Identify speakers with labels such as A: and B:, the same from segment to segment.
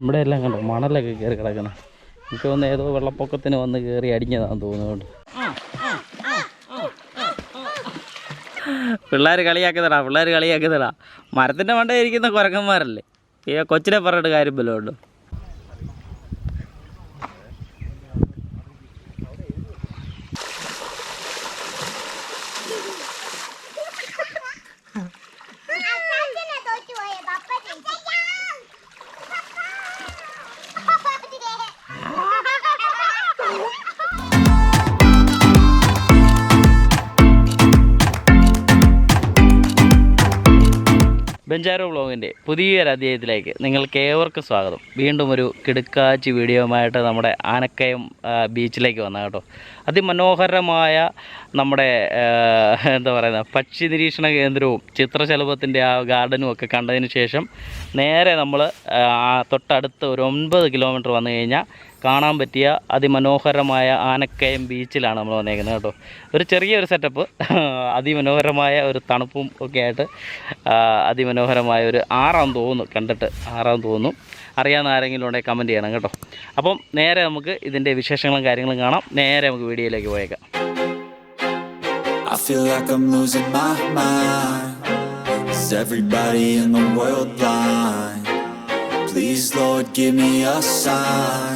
A: ഇവിടെ എല്ലാം കണ്ടോ? മണലൊക്കെ കയറി കിടക്കണം എനിക്ക് ഒന്ന് ഏതോ വെള്ളപ്പൊക്കത്തിന് വന്ന് കയറി അടിഞ്ഞതാണെന്ന് തോന്നുന്നുണ്ട്. പിള്ളേർ കളിയാക്കുന്നടാ പിള്ളേർ കളിയാക്കുന്നടാ. മരത്തിന്റെ മണ്ടയിൽ ഇരിക്കുന്ന കുരങ്ങന്മാരല്ലേ? ഈ കൊച്ചിനെ പറഞ്ഞിട്ട് കാര്യം വല്ലതും ബെഞ്ചാരോ വ്ളോഗിന്റെ പുതിയൊരു അധ്യായത്തിലേക്ക് നിങ്ങൾക്ക് ഏവർക്കും സ്വാഗതം. വീണ്ടും ഒരു കിടുക്കാച്ചി വീഡിയോയുമായിട്ട് നമ്മുടെ ആനക്കയം ബീച്ചിലേക്ക് വന്ന കേട്ടോ. അതിമനോഹരമായ നമ്മുടെ എന്താ പറയുന്നത് പക്ഷി നിരീക്ഷണ കേന്ദ്രവും ചിത്രശലഭത്തിന്റെ ആ ഗാർഡനും ഒക്കെ കണ്ടതിന് ശേഷം നേരെ നമ്മൾ തൊട്ടടുത്ത് ഒരു ഒൻപത് കിലോമീറ്റർ വന്നു കഴിഞ്ഞാൽ കാണാൻ പറ്റിയ അതിമനോഹരമായ ആനക്കയം ബീച്ചിലാണ് നമ്മൾ വന്നേക്കുന്നത് കേട്ടോ. ഒരു ചെറിയൊരു സെറ്റപ്പ് അതിമനോഹരമായ ഒരു തണുപ്പും ഒക്കെ ആയിട്ട് അതിമനോഹരമായ ഒരു ആറാം തോന്നുന്നു കണ്ടിട്ട് ആറാം തോന്നുന്നു അറിയാവുന്ന ആരെങ്കിലും ഉണ്ടെങ്കിൽ കമന്റ് ചെയ്യണം കേട്ടോ. അപ്പം നേരെ നമുക്ക് ഇതിന്റെ വിശേഷങ്ങളും കാര്യങ്ങളും കാണാം. നേരെ നമുക്ക് വീഡിയോയിലേക്ക് പോയേക്കാം.
B: I feel like I'm losing my mind. Is everybody in the world blind? Please, Lord, give me a sign,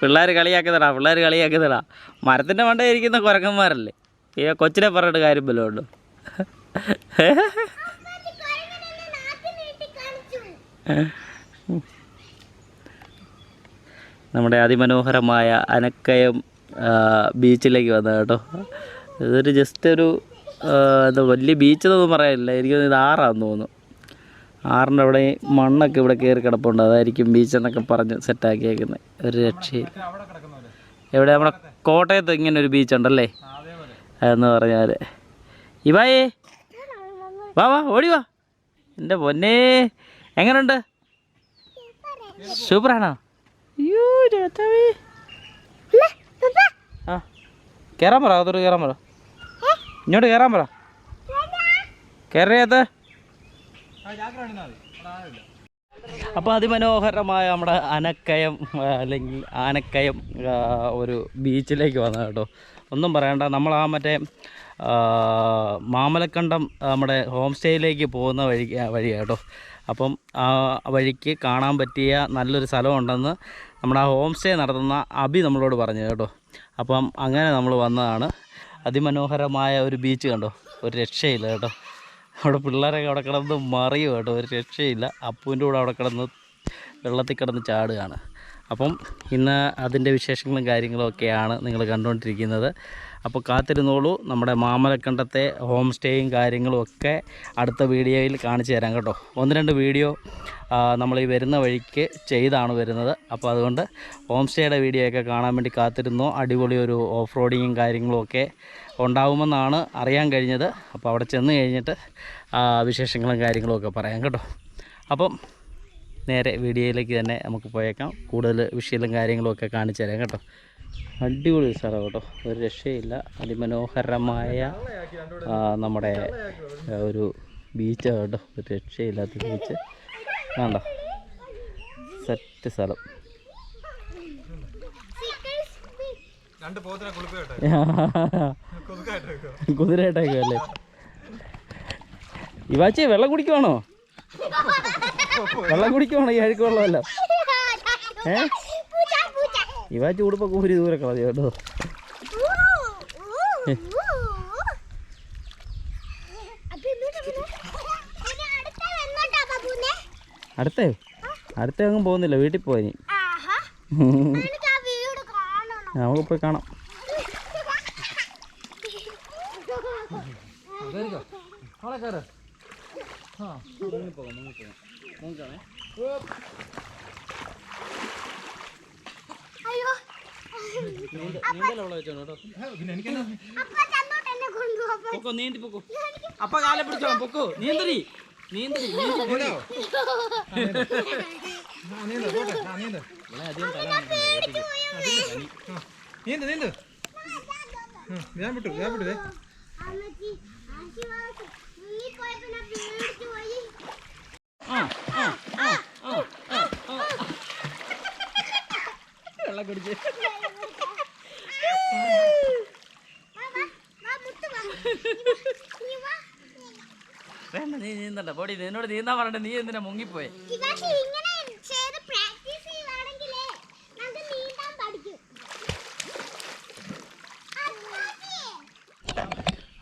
A: പിള്ളേർ കളിയാക്കുന്നടാ പിള്ളേർ കളിയാക്കുന്നടാ. മരത്തിന്റെ മണ്ടയിരിക്കുന്ന കുരങ്ങന്മാരല്ലേ? ഈ കൊച്ചിനെ പറഞ്ഞിട്ട് കാര്യം വല്ലതും ഉണ്ടോ
C: കുരങ്ങനെന്നെ നാക്ക് നീട്ടി കാണിച്ചു.
A: നമ്മുടെ അതിമനോഹരമായ അനക്കയം ബീച്ചിലേക്ക് വന്നത് കേട്ടോ. ഇതൊരു ജസ്റ്റ് ഒരു എന്താ വലിയ ബീച്ച് എന്നൊന്നും പറയാനില്ല. എനിക്ക് ഇത് ആറാന്ന് തോന്നുന്നു. ആറിന്റെ അവിടെ മണ്ണൊക്കെ ഇവിടെ കയറി കിടപ്പുണ്ട്. അതായിരിക്കും ബീച്ച് എന്നൊക്കെ പറഞ്ഞ് സെറ്റാക്കിയേക്കുന്നത് ഒരു രക്ഷയില്ല. എവിടെ? നമ്മുടെ കോട്ടയത്ത് ഇങ്ങനെ ഒരു ബീച്ച് ഉണ്ടല്ലേ? എന്ന് പറഞ്ഞാൽ ഇവായേ. വാ വാ ഓടി വാ. എന്റെ പൊന്നേ. എങ്ങനെയുണ്ട് സൂപ്പറാണോ? അയ്യോ ആ കയറാൻ പറ അതൊരു കയറാൻ പറ. ഇങ്ങോട്ട് കയറാൻ പറ. കയറിയത് അപ്പോൾ അതിമനോഹരമായ നമ്മുടെ അനക്കയം അല്ലെങ്കിൽ ആനക്കയം ഒരു ബീച്ചിലേക്ക് വന്നത് കേട്ടോ. ഒന്നും പറയണ്ട നമ്മൾ ആ മറ്റേ മാമലക്കണ്ടം നമ്മുടെ ഹോം സ്റ്റേയിലേക്ക് പോകുന്ന വഴി വഴിയാണ് കേട്ടോ. അപ്പം ആ വഴിക്ക് കാണാൻ പറ്റിയ നല്ലൊരു സ്ഥലമുണ്ടെന്ന് നമ്മുടെ ആ ഹോം സ്റ്റേ നടത്തുന്ന അബി നമ്മളോട് പറഞ്ഞു കേട്ടോ. അപ്പം അങ്ങനെ നമ്മൾ വന്നതാണ്. അതിമനോഹരമായ ഒരു ബീച്ച് കണ്ടോ? ഒരു രക്ഷയില്ല കേട്ടോ. അവിടെ പിള്ളേരൊക്കെ അവിടെ കിടന്ന് മറിയും കേട്ടോ ഒരു രക്ഷയില്ല അപ്പുവിന്റെ കൂടെ അവിടെ കിടന്ന് വെള്ളത്തിൽ കിടന്ന് ചാടുകയാണ്. അപ്പം ഇന്ന് അതിന്റെ വിശേഷങ്ങളും കാര്യങ്ങളും ഒക്കെയാണ് നിങ്ങൾ കണ്ടുകൊണ്ടിരിക്കുന്നത്. അപ്പോൾ കാത്തിരുന്നോളൂ. നമ്മുടെ മാമലക്കണ്ടത്തെ ഹോം സ്റ്റേയും കാര്യങ്ങളും ഒക്കെ അടുത്ത വീഡിയോയിൽ കാണിച്ചു തരാം കേട്ടോ. ഒന്ന് രണ്ട് വീഡിയോ നമ്മൾ ഈ വരുന്ന വഴിക്ക് ചെയ്താണ് വരുന്നത്. അപ്പോൾ അതുകൊണ്ട് ഹോം സ്റ്റേയുടെ വീഡിയോ ഒക്കെ കാണാൻ വേണ്ടി കാത്തിരുന്നു. അടിപൊളി ഒരു ഓഫ് റോഡിങ്ങും കാര്യങ്ങളും ഒക്കെ ഉണ്ടാവുമെന്നാണ് അറിയാൻ കഴിഞ്ഞത്. അപ്പോൾ അവിടെ ചെന്ന് കഴിഞ്ഞിട്ട് വിശേഷങ്ങളും കാര്യങ്ങളും ഒക്കെ പറയാം കേട്ടോ. അപ്പം നേരെ വീഡിയോയിലേക്ക് തന്നെ നമുക്ക് പോയേക്കാം. കൂടുതൽ വിഷയങ്ങളും കാര്യങ്ങളും ഒക്കെ കാണിച്ചു തരാം കേട്ടോ. അടിപൊളി സ്ഥലം കേട്ടോ. ഒരു രക്ഷയില്ല. അതിമനോഹരമായ നമ്മുടെ ഒരു ബീച്ചാണ് കേട്ടോ. ഒരു രക്ഷയില്ലാത്ത ബീച്ച് വേണ്ട സെറ്റ് സ്ഥലം. കുതിരയായിട്ടൊക്കെ അല്ലേ? ഇവാച്ചി വെള്ളം കുടിക്കുവാണോ? വെള്ളം കുടിക്കുവാണോ ഈ അഴുക്ക് വെള്ളമല്ല ഏ?
C: പൂച്ച,
A: ചൂടിപ്പൊക്കെ ഒരു ദൂരെ കളഞ്ഞു കേട്ടോ.
C: അടുത്ത?
A: അടുത്തേ അങ്ങും പോകുന്നില്ല വീട്ടിൽ പോയി
C: ആ
A: നമുക്ക് പോയി കാണാം.
C: അയ്യോ
A: നീന്തലുള്ള വെച്ചോണം കേട്ടോ
C: അപ്പൊ ചന്തോട്ട് എന്നെ കൊണ്ടുപോകും
A: പൊക്കോ നീന്തി പൊക്കോ. അപ്പ കാലെ പിടിച്ചോളാം പൊക്കോ. നീന്തരി നീന്തരി നീന്തി?
D: നീന്ത്. നീന്ത് ഞാൻ വിട്ടു ഞാൻ വിട്ടു
C: പേടിച്ചു
A: ആ, ആ, ആ, ആ, ആ. വെള്ളം കുടിച്ച്
C: വാ വാ വാ മുത്തു വാ നീ വാ
A: വേണ്ട നീ നീന്തണ്ട. പൊടി നിന്നോട് നീന്താൻ പറഞ്ഞിട്ട് നീ എന്തിനാ മുങ്ങിപ്പോയെ?
C: ഇതൊക്കെ ഇങ്ങനെ ചെയ്ത് പ്രാക്ടീസ് ചെയ്യുവാണെങ്കിലേ നമുക്ക് നീന്താൻ പഠിക്കും.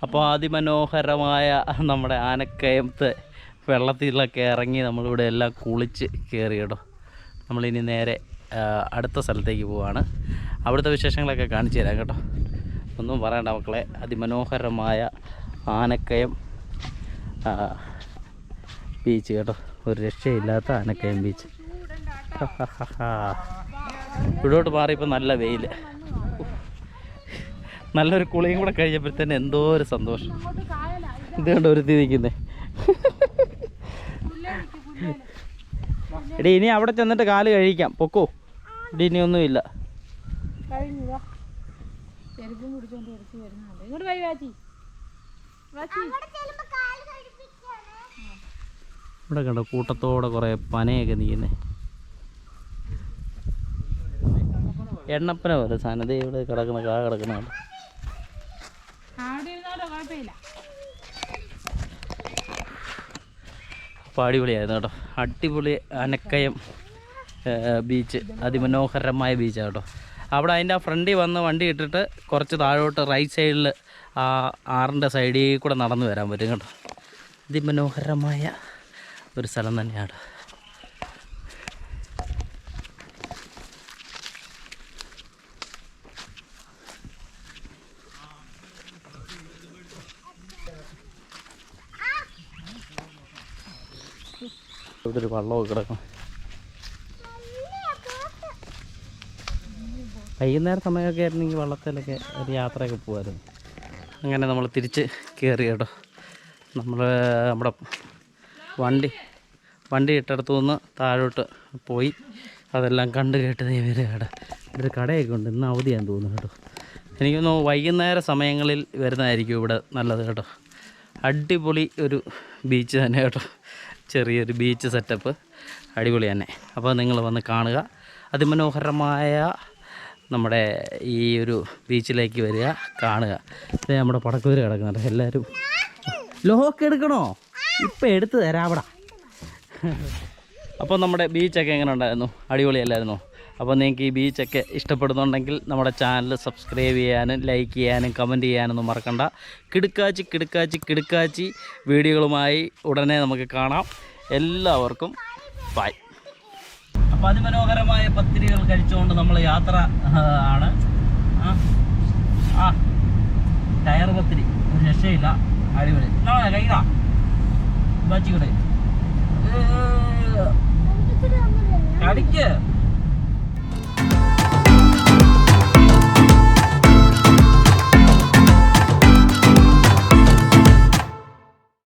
A: അപ്പോൾ അതിമനോഹരമായ നമ്മുടെ ആനക്കയത്ത് വെള്ളത്തിലൊക്കെ ഇറങ്ങി നമ്മളിവിടെ എല്ലാം കുളിച്ച് കയറി കേട്ടോ. നമ്മളിനി നേരെ അടുത്ത സ്ഥലത്തേക്ക് പോവാണ്. അവിടുത്തെ വിശേഷങ്ങളൊക്കെ കാണിച്ചു തരാം കേട്ടോ. ഒന്നും പറയണ്ട മക്കളെ അതിമനോഹരമായ ആനക്കയം ബീച്ച് കേട്ടോ. ഒരു രക്ഷയില്ലാത്ത ആനക്കയം ബീച്ച് ഇവിടോട്ട് മാറിയപ്പോൾ നല്ല വെയിൽ നല്ലൊരു കുളിയും കൂടെ കഴിഞ്ഞപ്പോഴത്തേന് എന്തോ ഒരു സന്തോഷം. ഇത് കണ്ട് ഒരു നിൽക്കുന്നേ? എടി ഇനി അവിടെ ചെന്നിട്ട് കാൽ കഴിക്കാം. പൊക്കോ. ഇടി ഇനി ഒന്നുമില്ല
E: കഴിഞ്ഞു? വാ ചെരുപ്പും പിടിച്ചോണ്ട് എടുത്ത് വരുന്നുണ്ട്. ഇങ്ങോട്ട് വൈ വാച്ചി. വാച്ചി
C: അവിടെ ചെല്ലുമ്പോ കാൽ കഴുപ്പിക്കാണ്
A: ഇവിടെ കണ്ടോ കൂട്ടത്തോടെ കുറേ പനയൊക്കെ നീക്കുന്നേ എണ്ണപ്പന പോലെ സാധനം. ദേ ഇവിടെ കിടക്കുന്ന കാ കിടക്കുന്ന അപ്പോൾ അടിപൊളിയായിരുന്നു കേട്ടോ. അടിപൊളി അനക്കയം ബീച്ച്. അതിമനോഹരമായ ബീച്ചാണ് കേട്ടോ. അവിടെ അതിന്റെ ആ ഫ്രണ്ടിൽ വന്ന് വണ്ടി ഇട്ടിട്ട് കുറച്ച് താഴോട്ട് റൈറ്റ് സൈഡിൽ ആ ആറിന്റെ സൈഡിൽ കൂടെ നടന്നു വരാൻ പറ്റും കേട്ടോ. അതിമനോഹരമായ ഒരു സ്ഥലം തന്നെയാണ്. ഇവിടെ ഒരു വള്ളമൊക്കെ കിടക്കും. വൈകുന്നേരം സമയമൊക്കെ ആയിരുന്നെങ്കിൽ വള്ളത്തിലൊക്കെ ഒരു യാത്രയൊക്കെ പോകുമായിരുന്നു അങ്ങനെ നമ്മൾ തിരിച്ച് കയറി കേട്ടോ. നമ്മൾ നമ്മുടെ വണ്ടി വണ്ടി ഇട്ടടുത്തു നിന്ന് താഴോട്ട് പോയി. അതെല്ലാം കണ്ട് കേട്ട് ഈ വരെ കട ഇവിടെ കടയൊക്കെ ഉണ്ട് ഇന്ന് അവധിയാന്ന് തോന്നുന്നു കേട്ടോ. എനിക്ക് തോന്നുന്നു വൈകുന്നേര സമയങ്ങളിൽ വരുന്നതായിരിക്കും ഇവിടെ നല്ലത് കേട്ടോ. അടിപൊളി ഒരു ബീച്ച് തന്നെ കേട്ടോ. ചെറിയൊരു ബീച്ച് സെറ്റപ്പ് അടിപൊളി തന്നെ. അപ്പോൾ നിങ്ങൾ വന്ന് കാണുക. അതിമനോഹരമായ നമ്മുടെ ഈ ഒരു ബീച്ചിലേക്ക് വരിക കാണുക. ഇത് നമ്മുടെ പടക്കുതിര കിടക്കുന്നുണ്ട്. എല്ലാവരും. ലോക്ക് എടുക്കണോ? ഇപ്പം എടുത്ത് തരാവടാ. അപ്പോൾ നമ്മുടെ ബീച്ചൊക്കെ എങ്ങനെ ഉണ്ടായിരുന്നു? അടിപൊളിയല്ലായിരുന്നു? അപ്പോൾ നിങ്ങൾക്ക് ഈ ബീച്ചൊക്കെ ഇഷ്ടപ്പെടുന്നുണ്ടെങ്കിൽ നമ്മുടെ ചാനൽ സബ്സ്ക്രൈബ് ചെയ്യാനും ലൈക്ക് ചെയ്യാനും കമന്റ് ചെയ്യാനൊന്നും മറക്കണ്ട. കിടുക്കാച്ചി കിടുക്കാച്ചി കിടുക്കാച്ചി വീഡിയോകളുമായി ഉടനെ നമുക്ക് കാണാം. എല്ലാവർക്കും ബൈ അപ്പോൾ അതിമനോഹരമായ പത്തിരികൾ കഴിച്ചുകൊണ്ട് നമ്മൾ യാത്ര ആണ്. ആ ടയർ പത്തിരി. ഒരു രക്ഷയില്ല. അടിപൊളി. കഴിക്കാ ബാച്ചിക്കൂടെ കടിക്ക്